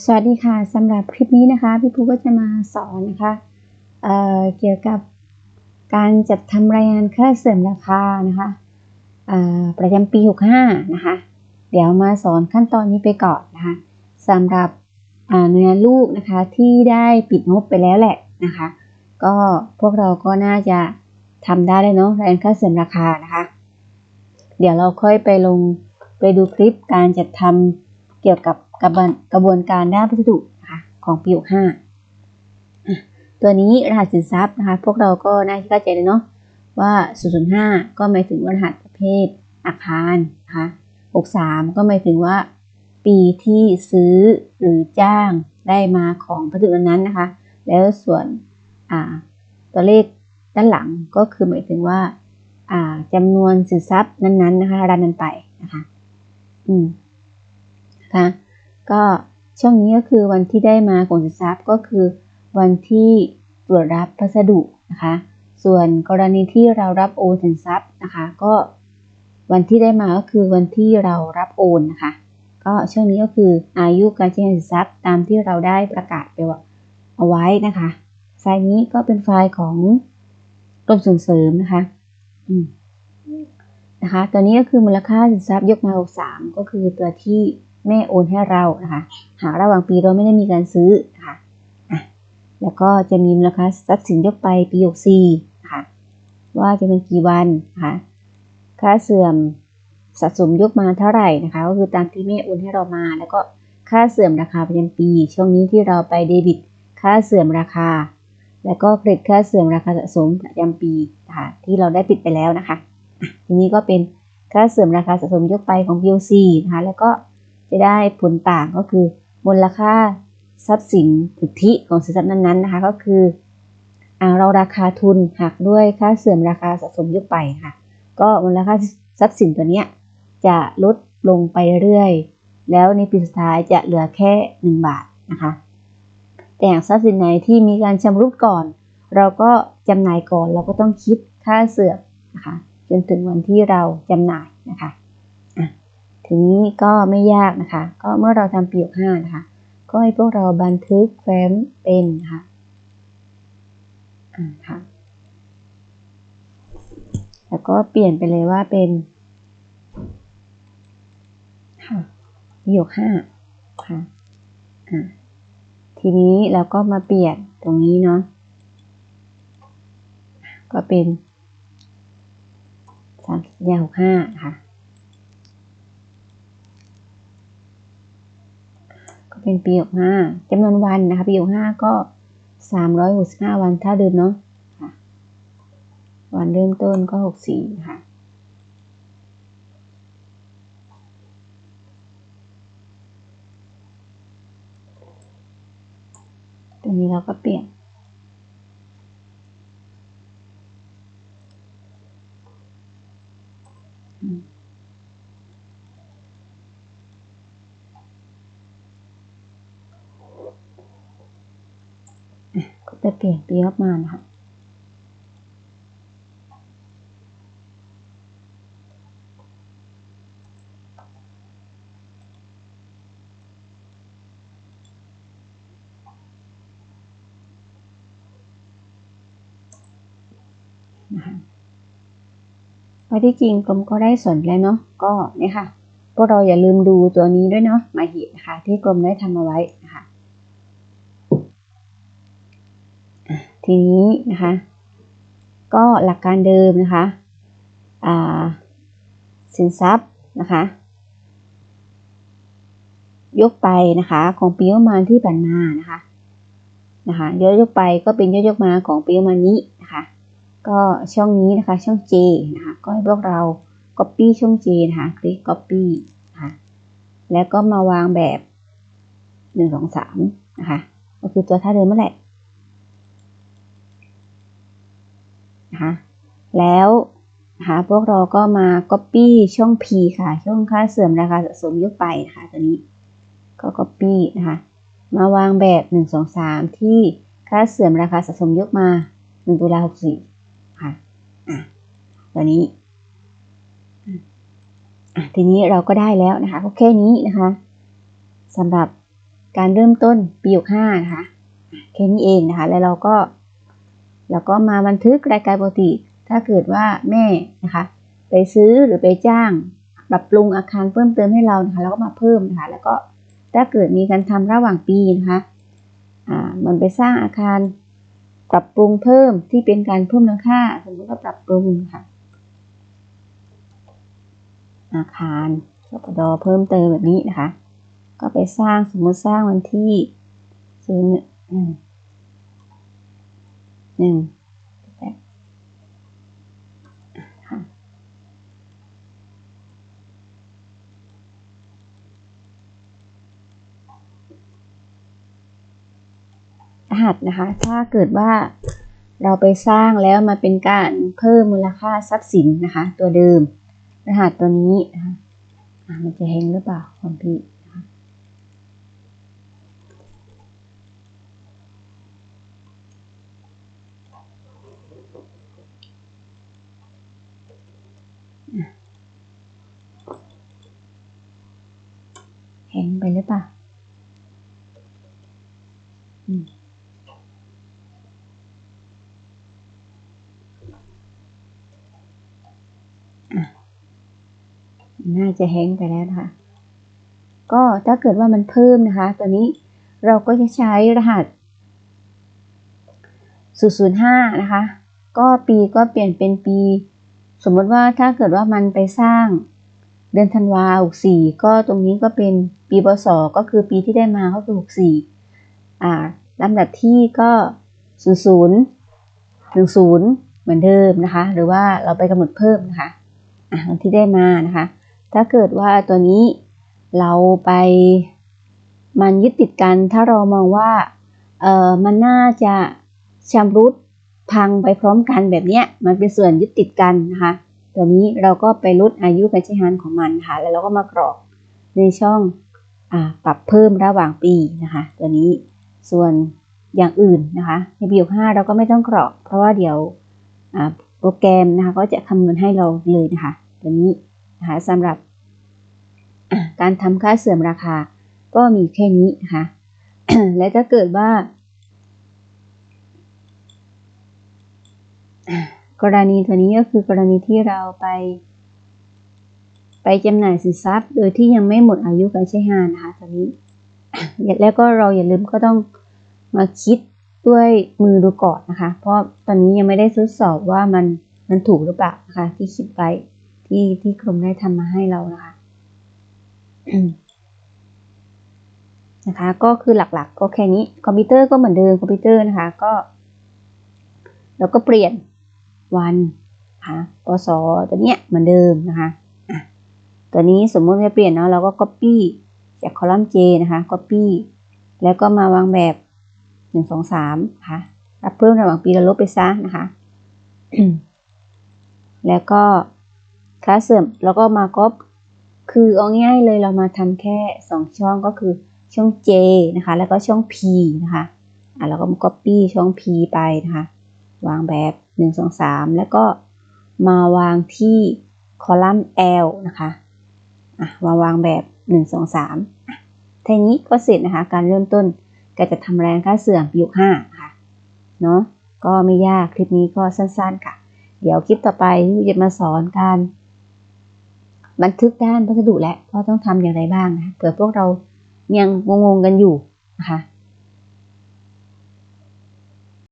สวัสดีค่ะสำหรับคลิปนี้นะคะ พี่ภูก็จะมาสอนนะคะเเกี่ยวกับการจัดทำรายงานค่าเสื่อมราคานะคะประจำปี 65 นะคะ เดี๋ยวมาสอนขั้นตอนนี้ไปก่อนนะคะสำหรับหน่วยงานลูกนะคะที่ได้ปิดงบไปแล้วแหละนะคะ ก็พวกเราก็น่าจะทำได้เลยเนาะรายงานค่าเสื่อมราคานะคะ เดี๋ยวเราค่อยไปลงไปดูคลิปการจัดทำเกี่ยวกับ กระบวนกระบวนการด้านพัสดุนะคะของปี65อะตัวนี้รหัสสินทรัพย์นะคะพวกเราก็น่าจะเข้าใจเลยเนาะว่า 005 ก็หมายถึงรหัสประเภทอาคารนะคะ63 ก็หมายถึงว่า ปีที่ซื้อหรือจ้างได้มาของพัสดุนั้นนะคะ แล้วส่วนตัวเลขด้านหลังก็คือหมายถึงว่าอ่าจำนวนสินทรัพย์นั้นๆนะคะรันนั้นไปนะคะอืมนะคะ ก็ช่วงนี้ก็คือวันที่ได้มาของสินทรัพย์ก็คือ วันที่ตรวจรับพัสดุนะคะ ส่วนกรณีที่เรารับโอนสินทรัพย์นะคะก็วันที่ได้มาก็คือวันที่เรารับโอนนะคะ ก็ช่วงนี้ก็คืออายุการใช้งานสินทรัพย์ตามที่เราได้ประกาศไปว่าเอาไว้นะคะ ไฟล์นี้ก็เป็นไฟล์ของกรมส่งเสริมนะคะนะคะ ตัวนี้ก็คือมูลค่าสินทรัพย์ยกมา63ก็คือตัวที่ แม่โอนให้เรานะคะหากระหว่างปีเราไม่ได้มีการซื้อนะคะอะแล้วก็จะมีมูลค่าทรัพย์สินยกไปปี64นะคะว่าจะเป็นกี่วันนะคะค่าเสื่อมสะสมยกมาเท่าไหร่นะคะก็คือตามที่แม่โอนให้เรามาแล้วก็ค่าเสื่อมราคาประจำปี ช่วงนี้ที่เราไปเดบิต ค่าเสื่อมราคา แล้วก็เครดิตค่าเสื่อมราคาสะสมประจำปีนะคะที่เราได้ปิดไปแล้วนะคะอะทีนี้ก็เป็นค่าเสื่อมราคาสะสมยกไปของ POC นะคะแล้วก็ จะได้ผลต่างก็คือมูลค่าทรัพย์สินสุทธิของสินทรัพย์นั้นๆนะคะ ก็คืออ่าเราราคาทุนหักด้วยค่าเสื่อมราคาสะสมยกไปค่ะ ก็มูลค่าทรัพย์สินตัวเนี้ยจะลดลงไปเรื่อย แล้วในปีสุดท้ายจะเหลือแค่ 1 บาทนะคะ แต่อย่างทรัพย์สินไหนที่มีการชำรุดก่อน เราก็จำหน่ายก่อนเราก็ต้องคิดค่าเสื่อมนะคะ จนถึงวันที่เราจำหน่ายนะคะ ทีนี้ก็ไม่ยากนะคะ ก็เมื่อเราทำปีหกห้านะคะ ก็ให้พวกเราบันทึกแฟ้มเป็นนะคะอ่าค่ะ แล้วก็เปลี่ยนไปเลยว่าเป็นค่ะปีหกห้าค่ะอ่าทีนี้เราก็มาเปลี่ยนตรงนี้เนาะก็เป็นสามยาหกห้าค่ะ เป็นปีหกห้าจำนวนวันนะคะปีหกห้าก็สามร้อยหกสิบห้าวันถ้าเดิมเนาะค่ะวันเริ่มต้นก็หกสี่ค่ะตรงนี้เราก็เปลี่ยน ก็จะเปลี่ยนปีออกมานะคะนะคะว่าที่จริงกรมก็ได้สนแล้วเนาะก็เนี่ยค่ะพวกเราอย่าลืมดูตัวนี้ด้วยเนาะมายเหตุนะคะที่กรมได้ทำเอาไว้นะคะ ทีนี้นะคะ ก็หลักการเดิมนะคะสินทรัพย์นะคะ ยกไปนะคะของปีงบประมาณที่ผ่านมานะคะนะคะยกยกไปก็เป็นยกยกมาของปีงบประมาณนี้นะคะ ก็ช่องนี้นะคะช่อง J นะคะก็ให้พวกเรา Copy ช่อง J นะคะคลิก Copy นะคะแล้วก็มาวางแบบหนึ่งสองสามนะคะก็คือตัวท่าเดิมนั่นแหละ นะคะแล้วนะคะพวกเราก็มา Copy ช่อง P ค่ะ ช่องค่าเสื่อมราคาสะสมยกไปนะคะตัวนี้ก็ Copy นะคะมาวางแบบหนึ่งสองสามที่ค่าเสื่อมราคาสะสมยกมาหนึ่งตุลาหกสี่ค่ะอะตัวนี้อะทีนี้เราก็ได้แล้วนะคะก็แค่นี้นะคะสำหรับการเริ่มต้นปีหกห้านะคะแค่นี้เองนะคะ แล้วเราก็ แล้วก็มาบันทึกรายการปกติ ถ้าเกิดว่าแม่นะคะไปซื้อหรือไปจ้างปรับปรุงอาคารเพิ่มเติมให้เรานะคะแล้วก็มาเพิ่มนะคะแล้วก็ถ้าเกิดมีการทำระหว่างปีนะคะอ่ามันไปสร้างอาคารปรับปรุงเพิ่มที่เป็นการเพิ่มมูลค่าสมมติว่าปรับปรุงค่ะอาคารสปดเพิ่มเติมแบบนี้นะคะ ก็ไปสร้างสมมติสร้างวันที่ศูนย์ หนึ่งรหัสนะคะ ถ้าเกิดว่าเราไปสร้างแล้วมาเป็นการเพิ่มมูลค่าทรัพย์สินนะคะ ตัวเดิม รหัสตัวนี้นะคะมันจะเฮงหรือเปล่าความพี่ะคะเห็นไปหรือเปล่าอะน่าจะแห้งไปแล้วนะคะก็ถ้าเกิดว่ามันเพิ่มนะคะ ตัวนี้เราก็จะใช้รหัส 005 นะคะ ก็ปีก็เปลี่ยนเป็นปี สมมติว่าถ้าเกิดว่ามันไปสร้าง เดือนธันวาหกสี่ก็ตรงนี้ก็เป็นปีพศก็คือปีที่ได้มาก็คือหกสี่อ่าลำดับที่ก็ศูนย์ศูนย์หนึ่งศูนย์เหมือนเดิมนะคะ หรือว่าเราไปกำหนดเพิ่มนะคะอ่าที่ได้มานะคะ ถ้าเกิดว่าตัวนี้เราไปมันยึดติดกัน ถ้าเรามองว่าเออมันน่าจะชำรุดพังไปพร้อมกันแบบเนี้ยมันเป็นส่วนยึดติดกันนะคะ ตัวนี้เราก็ไปลดอายุการใช้งานของมันค่ะ แล้วเราก็มากรอกในช่องอปรับเพิ่มระหว่างปีนะคะ ตัวนี้ ส่วนอย่างอื่นนะคะ ในปีห้าเราก็ไม่ต้องกรอก เพราะว่าเดี๋ยวโปรแกรมนะคะก็จะคำนวณให้เราเลยนะคะ ตัวนี้นะคะสำหรับการทำค่าเสื่อมราคาก็มีแค่นี้นะคะ และถ้าเกิดว่า กรณีตัวนี้ก็คือกรณีที่เราไป ไปจำหน่ายสินทรัพย์ โดยที่ยังไม่หมดอายุการใช้งานนะคะตัวนี้ แล้วก็เราอย่าลืมก็ต้องมาคิดด้วยมือดูก่อนนะคะ เพราะตอนนี้ยังไม่ได้ทดสอบว่ามันมันถูกหรือเปล่านะคะที่คิดไว้ที่ที่กรมได้ทำมาให้เรานะคะนะคะก็คือหลักๆ ก็แค่นี้คอมพิวเตอร์ก็เหมือนเดิมคอมพิวเตอร์นะคะก็เราก็เปลี่ยน วันค่ะปศตัวเนี้ยเหมือนเดิมนะคะอะตัวนี้สมมติจะเปลี่ยนเนาะเราก็ copy จากคอลัมน์ J นะคะ copy แล้วก็มาวางแบบหนึ่งสองสามค่ะรับเพิ่มระหว่างปีเราลบไปซะนะคะ แล้วก็ค่าเสื่อมแล้วก็มาก็คือเอาง่ายเลยเรามาทำแค่สองช่องก็คือช่อง J นะคะ แล้วก็ช่อง P นะคะอะเราก็มา copy ช่อง P ไปนะคะ วางแบบ 1 2 3 แล้วก็มาวางที่คอลัมน์ L นะคะอะมาวางแบบ 1 2 3อ่ทีนี้ก็เสร็จนะคะ การเริ่มต้นการจะทำแรงค่าเสื่อมปี65ค่ะเนาะก็ไม่ยากคลิปนี้ก็สั้นๆค่ะ เดี๋ยวคลิปต่อไปจะมาสอนการบันทึกด้านพัสดุและว่าต้องทำอย่างไรบ้างนะเผื่อพวกเรายังงงๆกันอยู่นะคะ